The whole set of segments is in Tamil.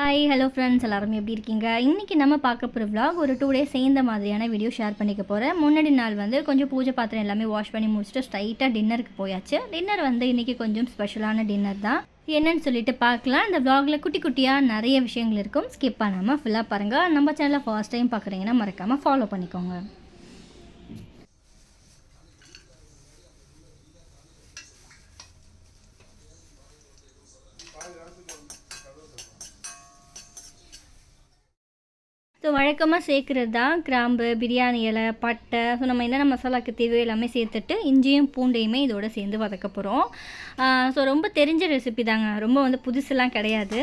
ஹாய் ஹலோ ஃப்ரெண்ட்ஸ் எல்லாரும் எப்படி இருக்கீங்க? இன்றைக்கி நம்ம பார்க்க போகிற vlog ஒரு டூ டேஸ் சேர்ந்த மாதிரியான வீடியோ ஷேர் பண்ணிக்க போகிறேன் முன்னாடி நாள் வந்து கொஞ்சம் பூஜை பாத்திரம் எல்லாமே வாஷ் பண்ணி முடிச்சுட்டு ஸ்ட்ரைட்டாக டின்னருக்கு போயாச்சு. டின்னர் வந்து இன்றைக்கி கொஞ்சம் ஸ்பெஷலான டின்னர் தான். என்னன்னு சொல்லிட்டு பார்க்கலாம். இந்த vlogல குட்டி குட்டியாக நிறைய விஷயங்கள் இருக்கும். ஸ்கிப் பண்ணாமல் ஃபுல்லாக பாருங்கள் நம்ம சேனலை ஃபர்ஸ்ட் டைம் பார்க்குறீங்கன்னா மறக்காமல் ஃபாலோ பண்ணிக்கோங்க. ஸோ வழக்கமாக சேர்க்குறது தான் கிராம்பு பிரியாணி இலை பட்டை. ஸோ நம்ம என்னென்ன மசாலாக்கு தேவையோ எல்லாமே சேர்த்துட்டு இஞ்சியும் பூண்டையுமே இதோட சேர்ந்து வதக்க போகிறோம் ஸோ ரொம்ப தெரிஞ்ச ரெசிபி தாங்க. ரொம்ப வந்து புதுசுலாம் கிடையாது.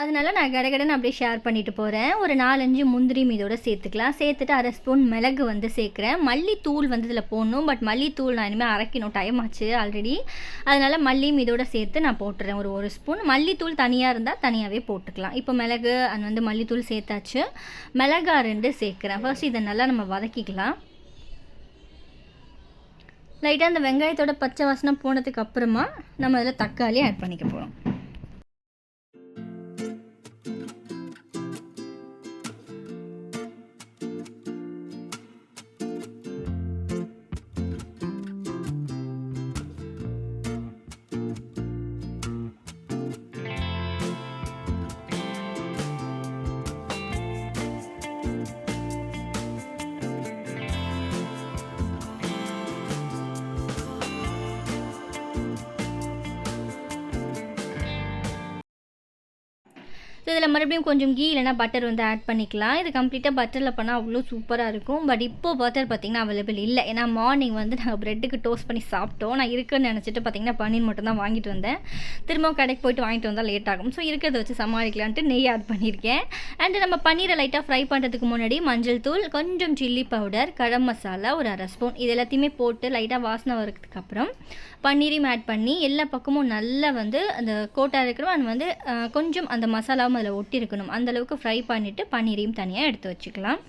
அதனால நான் கடகடன்னு அப்படியே ஷேர் பண்ணிட்டு போகிறேன் ஒரு நாலஞ்சு முந்திரி மீதோட சேர்த்துக்கலாம். சேர்த்துட்டு அரை ஸ்பூன் மிளகு வந்து சேர்க்குறேன். மல்லித்தூள் வந்து இதில் போடணும். பட் மல்லித்தூள் நான் இனிமேல் அரைக்கணும். டைம் ஆச்சு ஆல்ரெடி அதனால் மல்லி மீதோட சேர்த்து நான் போட்டுறேன். ஒரு ஒரு ஸ்பூன் மல்லித்தூள் தனியாக இருந்தால் தனியாகவே போட்டுக்கலாம். இப்போ மிளகு அது வந்து மல்லித்தூள் சேர்த்தாச்சு. மிளகா ரெண்டு சேர்க்குறேன். ஃபர்ஸ்ட் இதை நல்லா நம்ம வதக்கிக்கலாம். லைட்டாக அந்த வெங்காயத்தோட பச்சை வாசனை போனதுக்கு அப்புறமா நம்ம இதில் தக்காளி ஆட் பண்ணிக்க போகிறோம் இதில் மறுபடியும் கொஞ்சம் கீ இல்லைனா பட்டர் வந்து ஆட் பண்ணிக்கலாம். இது கம்ப்ளீட்டாக பட்டரில் பண்ணால் அவ்வளோ சூப்பராக இருக்கும். பட் இப்போ பட்டர் பார்த்திங்கன்னா அவைலபிள் இல்லை. ஏன்னா மார்னிங் வந்து நாங்கள் ப்ரெட்டுக்கு டோஸ்ட் பண்ணி சாப்பிட்டோம். நான் இருக்குன்னு நினச்சிட்டு பார்த்திங்கன்னா பன்னீர் மட்டும் தான் வாங்கிட்டு வந்தேன். திரும்ப கடைக்கு போயிட்டு வாங்கிட்டு வந்தால் லேட் ஆகும். ஸோ இருக்கிறத வச்சு சமாளிக்கலான்ட்டு நெய் ஆட் பண்ணியிருக்கேன். அண்டு நம்ம பன்னீரை லைட்டாக ஃப்ரை பண்ணுறதுக்கு முன்னாடி மஞ்சள் தூள் கொஞ்சம் சில்லி பவுடர் கரம் மசாலா ஒரு அரை ஸ்பூன் இது எல்லாத்தையுமே போட்டு லைட்டாக வாசனை வரதுக்கு அப்புறம் பன்னீரையும் ஆட் பண்ணி எல்லா பக்கமும் நல்லா வந்து அந்த கோட்டாக இருக்கிறோம் அது வந்து கொஞ்சம் அந்த மசாலாவும் அதில் ஒட்டி இருக்கணும் அந்த அளவுக்கு ஃப்ரை பண்ணிவிட்டு பன்னீரையும் தனியாக எடுத்து வச்சுக்கலாம்.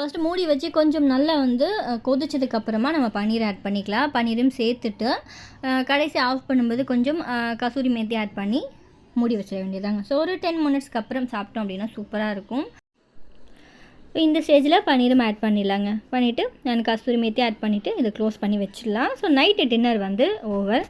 ஃபர்ஸ்ட் மூடி வச்சு கொஞ்சம் நல்லா வந்து கொதிச்சதுக்கப்புறமா கொதிச்சதுக்கு அப்புறமா நம்ம பன்னீர் ஆட் பண்ணிக்கலாம். பன்னீரும் சேர்த்துட்டு கடைசி ஆஃப் பண்ணும்போது கொஞ்சம் கசூரி மேத்தி ஆட் பண்ணி மூடி வச்சிட வேண்டியதாங்க ஸோ ஒரு டென் மினிட்ஸ்க்கு அப்புறம் சாப்பிட்டோம் அப்படின்னா சூப்பராக இருக்கும். இப்போ இந்த ஸ்டேஜில் பன்னீரும் ஆட் பண்ணிடலாங்க. பண்ணிவிட்டு நான் கஸ்தூரி மேத்தி ஆட் பண்ணிவிட்டு இதை க்ளோஸ் பண்ணி வச்சிடலாம். ஸோ நைட்டு டின்னர் வந்து ஓவர்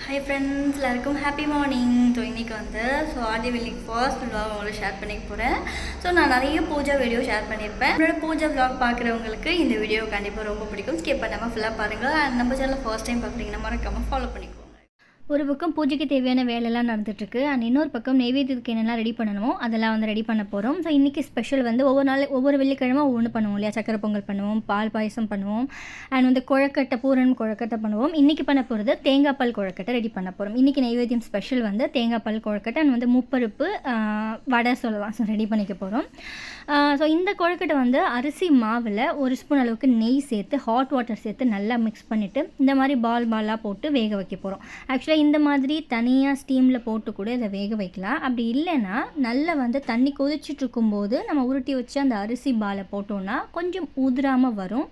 ஹாய் ஃப்ரெண்ட்ஸ் எல்லாருக்கும் ஹாப்பி மார்னிங் ஸோ இன்றைக்கி வந்து ஸோ ஆதி வெள்ளிக்கு ஃபர்ஸ்ட் vlog உங்களோட ஷேர் பண்ணிக்க போகிறேன் ஸோ நான் நிறைய பூஜா வீடியோ ஷேர் பண்ணியிருப்பேன் என்னோட பூஜா விலாக் பார்க்குறவங்களுக்கு இந்த வீடியோ கண்டிப்பாக ரொம்ப பிடிக்கும். ஸ்கிப் பண்ணாமல் ஃபுல்லாக பாருங்கள் அண்ட் நம்ம சேனலில் ஃபர்ஸ்ட் டைம் பார்க்குறீங்கன்னா மறக்காமல் ஃபாலோ பண்ணிக்கோ ஒரு பக்கம் பூஜைக்கு தேவையான வேலையெல்லாம் நடந்துட்டுருக்கு. அண்ட் இன்னொரு பக்கம் நெய்வேத்தியத்துக்கு என்னெல்லாம் ரெடி பண்ணணுமோ அதெல்லாம் வந்து ரெடி பண்ண போகிறோம் ஸோ இன்றைக்கி ஸ்பெஷல் வந்து ஒவ்வொரு நாள் ஒவ்வொரு வெள்ளிக்கிழமை ஒவ்வொன்று பண்ணுவோம் இல்லையா? சக்கரை பொங்கல் பண்ணுவோம் பால் பாயசம் பண்ணுவோம் அண்ட் வந்து குழக்கட்டை பூரணம் குழக்கட்டை பண்ணுவோம். இன்றைக்கி பண்ண போகிறது தேங்காய் பால் குழக்கட்டை ரெடி பண்ண போகிறோம் இன்றைக்கி நெய்வேத்தியம் ஸ்பெஷல் வந்து தேங்காய் பால் குழக்கட்டை அண்ட் வந்து முப்பருப்பு வடை சொல்லலாம். ஸோ ரெடி பண்ணிக்க போகிறோம் ஸோ இந்த கொழுக்கட்டை வந்து அரிசி மாவில் ஒரு ஸ்பூன் அளவுக்கு நெய் சேர்த்து ஹாட் வாட்டர் சேர்த்து நல்லா மிக்ஸ் பண்ணிவிட்டு இந்த மாதிரி பால் பாலாக போட்டு வேக வைக்க போகிறோம் ஆக்சுவலாக இந்த மாதிரி தனியாக ஸ்டீமில் போட்டு கூட இதை வேக வைக்கலாம். அப்படி இல்லைன்னா நல்லா வந்து தண்ணி கொதிச்சிட்டு இருக்கும்போது நம்ம உருட்டி வச்சு அந்த அரிசி பாலை போட்டோம்னா கொஞ்சம் உதிராமல் வரும்.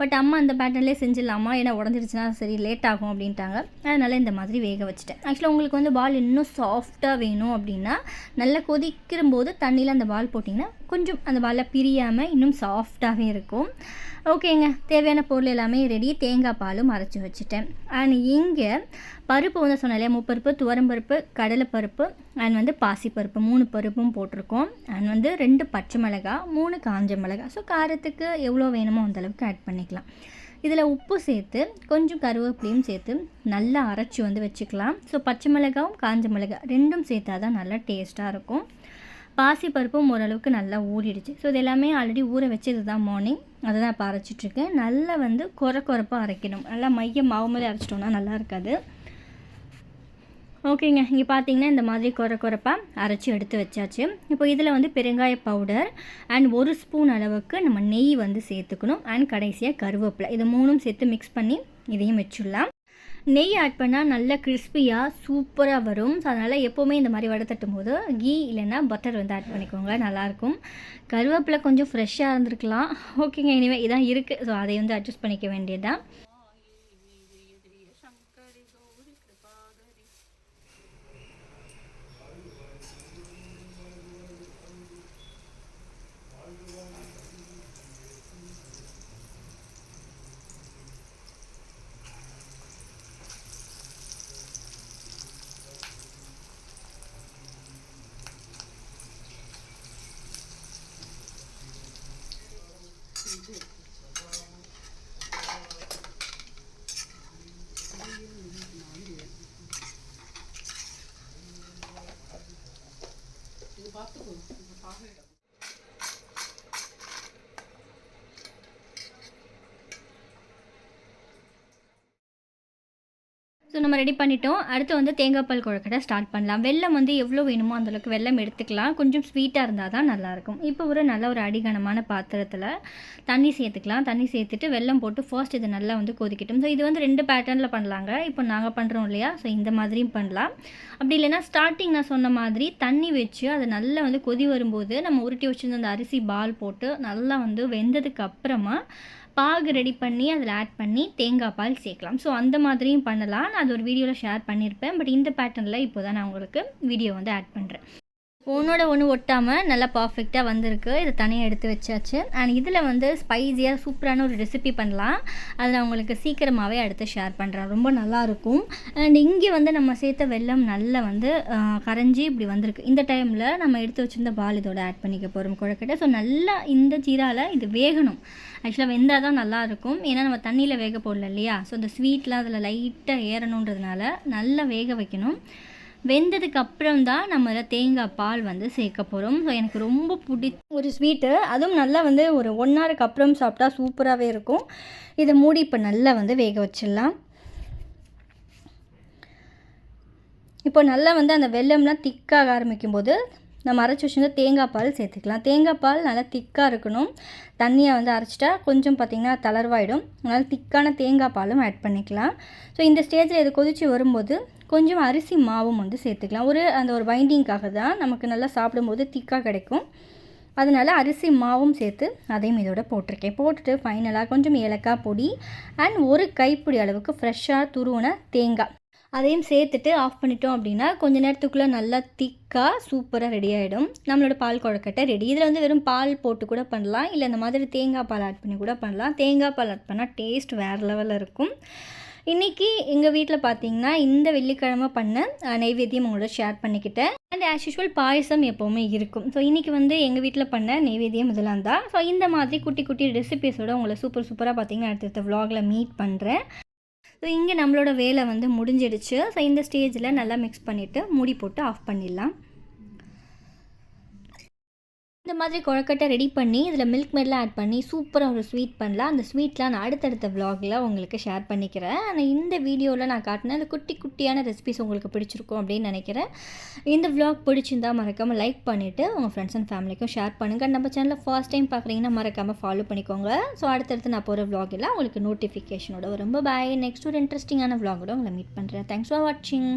பட் அம்மா அந்த பேட்டர்ன்லேயே செஞ்சிடலாமா? ஏன்னா உடஞ்சிருச்சுன்னா சரி லேட் ஆகும் அப்படின்ட்டாங்க. அதனால் இந்த மாதிரி வேக வச்சுட்டேன். ஆக்சுவலாக உங்களுக்கு வந்து பால் இன்னும் சாஃப்டாக வேணும் அப்படின்னா நல்லா கொதிக்கிற போது தண்ணியில் அந்த பால் போட்டிங்கன்னா கொஞ்சம் அந்த பாலை பிரியாமல் இன்னும் சாஃப்டாகவே இருக்கும். ஓகேங்க. தேவையான பொருள் எல்லாமே ரெடி தேங்காய் பாலும் அரைச்சி வச்சுட்டேன். அண்ட் இங்கே பருப்பு கொஞ்சம் சொன்னேன் இல்லையா முப்பருப்பு துவரம்பருப்பு கடலைப்பருப்பு அண்ட் வந்து பாசிப்பருப்பு மூணு பருப்பும் போட்டிருக்கோம். அண்ட் வந்து ரெண்டு பச்சை மிளகா மூணு காஞ்ச மிளகா. ஸோ காரத்துக்கு எவ்வளோ வேணுமோ அந்த அளவுக்கு ஆட் பண்ணிக்கலாம். இதில் உப்பு சேர்த்து கொஞ்சம் கருவேப்பிலையும் சேர்த்து நல்லா அரைச்சி வந்து வச்சுக்கலாம். ஸோ பச்சை மிளகாவும் காஞ்ச மிளகா ரெண்டும் சேர்த்தா தான் நல்லா டேஸ்ட்டாக இருக்கும். பாசி பருப்பும் ஓரளவுக்கு நல்லா ஊறிடுச்சு. ஸோ இது எல்லாமே ஆல்ரெடி ஊற வச்சது தான் மார்னிங் அதை தான் இப்போ அரைச்சிட்ருக்கேன் நல்லா வந்து குறை குறைப்பாக அரைக்கணும். நல்லா மைய மாவு மாதிரி அரைச்சிட்டோம்னா நல்லா இருக்காது. ஓகேங்க. இங்கே பார்த்தீங்கன்னா இந்த மாதிரி குறை குறைப்பாக அரைச்சி எடுத்து வச்சாச்சு. இப்போ இதில் வந்து பெருங்காய பவுடர் அண்ட் ஒரு ஸ்பூன் அளவுக்கு நம்ம நெய் வந்து சேர்த்துக்கணும். அண்ட் கடைசியாக கருவேப்பிலை. இது மூணும் சேர்த்து மிக்ஸ் பண்ணி இதையும் வச்சுடலாம். நெய் ஆட் பண்ணால் நல்லா கிறிஸ்பியாக சூப்பராக வரும். ஸோ அதனால் எப்போவுமே இந்த மாதிரி வடை தட்டும் போது கீ இல்லைன்னா பட்டர் வந்து ஆட் பண்ணிக்கோங்க. நல்லாயிருக்கும். கருவேப்பிலை கொஞ்சம் ஃப்ரெஷ்ஷாக இருந்திருக்கலாம். ஓகேங்க. இனிமேல் இதான் இருக்குது ஸோ அதை வந்து அட்ஜஸ்ட் பண்ணிக்க வேண்டியதுதான் ஸோ நம்ம ரெடி பண்ணிட்டோம். அடுத்து வந்து தேங்காய் பால் குழக்கட்டை ஸ்டார்ட் பண்ணலாம். வெல்லம் வந்து எவ்வளோ வேணுமோ அந்தளவுக்கு வெல்லம் எடுத்துக்கலாம். கொஞ்சம் ஸ்வீட்டாக இருந்தால் தான் நல்லாயிருக்கும் இப்போ ஒரு நல்ல ஒரு அடிகனமான பாத்திரத்தில் தண்ணி சேர்த்துக்கலாம். தண்ணி சேர்த்துட்டு வெல்லம் போட்டு ஃபர்ஸ்ட் இதை நல்லா வந்து கொதிக்கட்டும். ஸோ இது வந்து ரெண்டு பேட்டர்னில் பண்ணலாங்க. இப்போ நாங்கள் பண்ணுறோம் இல்லையா? ஸோ இந்த மாதிரியும் பண்ணலாம். அப்படி இல்லைன்னா ஸ்டார்டிங் நான் சொன்ன மாதிரி தண்ணி வச்சு அதை நல்லா வந்து கொதி வரும்போது நம்ம உருட்டி வச்சுருந்த அந்த அரிசி பால் போட்டு நல்லா வந்து வெந்ததுக்கு அப்புறமா பாகு ரெடி பண்ணி அதில் ஆட் பண்ணி தேங்காய் பால் சேர்க்கலாம். ஸோ அந்த மாதிரியும் பண்ணலாம். நான் அது ஒரு வீடியோவில் ஷேர் பண்ணியிருப்பேன் பட் இந்த பேட்டர்னில் இப்போ தான் நான் உங்களுக்கு வீடியோ வந்து ஆட் பண்ணுறேன் ஒன்றோட ஒன்று ஒட்டாமல் நல்லா பர்ஃபெக்டாக வந்திருக்கு. இதை தனியாக எடுத்து வச்சாச்சு. அண்ட் இதில் வந்து ஸ்பைஸியாக சூப்பரான ஒரு ரெசிபி பண்ணலாம். அதை நான் உங்களுக்கு சீக்கிரமாகவே அடுத்து ஷேர் பண்ணுறேன் ரொம்ப நல்லாயிருக்கும் அண்ட் இங்கே வந்து நம்ம சேர்த்த வெல்லம் நல்லா வந்து கரைஞ்சி இப்படி வந்திருக்கு. இந்த டைமில் நம்ம எடுத்து வச்சிருந்த பால் இதோட ஆட் பண்ணிக்க போகிறோம் குழக்கட்டை. ஸோ நல்லா இந்த ஜீராவில் இது வேகணும். ஆக்சுவலாக வெந்தால் தான் நல்லாயிருக்கும் ஏன்னா நம்ம தண்ணியில் வேக போடல இல்லையா? ஸோ இந்த ஸ்வீட்லாம் அதில் லைட்டாக ஏறணுன்றதுனால நல்லா வேக வைக்கணும். வெந்ததுக்கு அப்புறம் தான் நம்ம தேங்காய் பால் வந்து சேர்க்க போகிறோம் ஸோ எனக்கு ரொம்ப பிடிச்ச ஒரு ஸ்வீட்டு அதுவும் நல்லா வந்து ஒரு ஒன் ஹவருக்கு அப்புறம் சாப்பிட்டா சூப்பராகவே இருக்கும். இதை மூடி இப்போ நல்லா வந்து வேக வச்சிடலாம். இப்போ நல்லா வந்து அந்த வெள்ளம்லாம் திக்காக ஆரம்பிக்கும் போது நம்ம அரைச்சி வச்சுருந்தா தேங்காய் பால் சேர்த்துக்கலாம். தேங்காய் பால் நல்லா திக்காக இருக்கணும். தண்ணியை வந்து அரைச்சிட்டா கொஞ்சம் பார்த்திங்கன்னா தளர்வாயிடும். அதனால் திக்கான தேங்காய் பாலும் ஆட் பண்ணிக்கலாம். ஸோ இந்த ஸ்டேஜில் இது கொதித்து வரும்போது கொஞ்சம் அரிசி மாவும் வந்து சேர்த்துக்கலாம். ஒரு அந்த ஒரு பைண்டிங்காக தான் நமக்கு நல்லா சாப்பிடும்போது திக்காக கிடைக்கும். அதனால் அரிசி மாவும் சேர்த்து அதையும் இதோட போட்டிருக்கேன். போட்டுட்டு ஃபைனலாக கொஞ்சம் ஏலக்காய் பொடி அண்ட் ஒரு கைப்பிடி அளவுக்கு ஃப்ரெஷ்ஷாக துருவின தேங்காய். அதையும் சேர்த்துட்டு ஆஃப் பண்ணிட்டோம் அப்படின்னா கொஞ்சம் நேரத்துக்குள்ளே நல்லா திக்காக சூப்பராக ரெடி ஆகிடும் நம்மளோட பால் குழக்கட்டை ரெடி இதில் வந்து வெறும் பால் போட்டு கூட பண்ணலாம். இல்லை இந்த மாதிரி தேங்காய் பால் ஆட் பண்ணி கூட பண்ணலாம். தேங்காய் பால் ஆட் பண்ணால் டேஸ்ட் வேறு லெவலில் இருக்கும். இன்றைக்கி எங்கள் வீட்டில் பார்த்தீங்கன்னா இந்த வெள்ளிக்கிழமை பண்ண நைவேத்தியம் உங்களோட ஷேர் பண்ணிக்கிட்டேன். அண்ட் ஆஸ் யூஷுவல் பாயசம் எப்போவுமே இருக்கும். ஸோ இன்றைக்கி வந்து எங்கள் வீட்டில் பண்ண நைவேத்தியம் இதெல்லாம் தான். ஸோ இந்த மாதிரி குட்டி குட்டி ரெசிபீஸோட உங்களை சூப்பர் சூப்பராக பார்த்தீங்கன்னா அடுத்தடுத்த vlogல மீட் பண்ணுறேன் ஸோ இங்கே நம்மளோட வேலை வந்து முடிஞ்சிடுச்சு. ஸோ இந்த ஸ்டேஜில் நல்லா மிக்ஸ் பண்ணிவிட்டு மூடி போட்டு ஆஃப் பண்ணிடலாம். இந்த மாதிரி குழக்கட்டை ரெடி பண்ணி இதில் மில்க் மெட்லாம் ஆட் பண்ணி சூப்பராக ஒரு ஸ்வீட் பண்ணலாம். அந்த ஸ்வீட்லாம் நான் அடுத்தடுத்த vlogல உங்களுக்கு ஷேர் பண்ணிக்கிறேன். ஆனால் இந்த வீடியோவில் நான் காட்டின அந்த குட்டி குட்டியான ரெசிபிஸ் உங்களுக்கு பிடிச்சிருக்கும் அப்படின்னு நினைக்கிறேன். இந்த vlog பிடிச்சிருந்தா மறக்காமல் லைக் பண்ணிவிட்டு உங்கள் ஃப்ரெண்ட்ஸ் அண்ட் ஃபேமிலிக்கும் ஷேர் பண்ணுங்கள் நம்ம சேனலில் ஃபர்ஸ்ட் டைம் பார்க்குறீங்கன்னா மறக்காமல் ஃபாலோ பண்ணிக்கோங்க. ஸோ அடுத்தடுத்து நான் போகிற vlog எல்லாம் உங்களுக்கு நோட்டிஃபிகேஷனோட வரும். பாய் நெக்ஸ்ட் ஒரு இன்ட்ரெஸ்டிங்கான vlogோட உங்களை மீட் பண்ணுறேன் தேங்க்ஸ் ஃபார் வாட்சிங்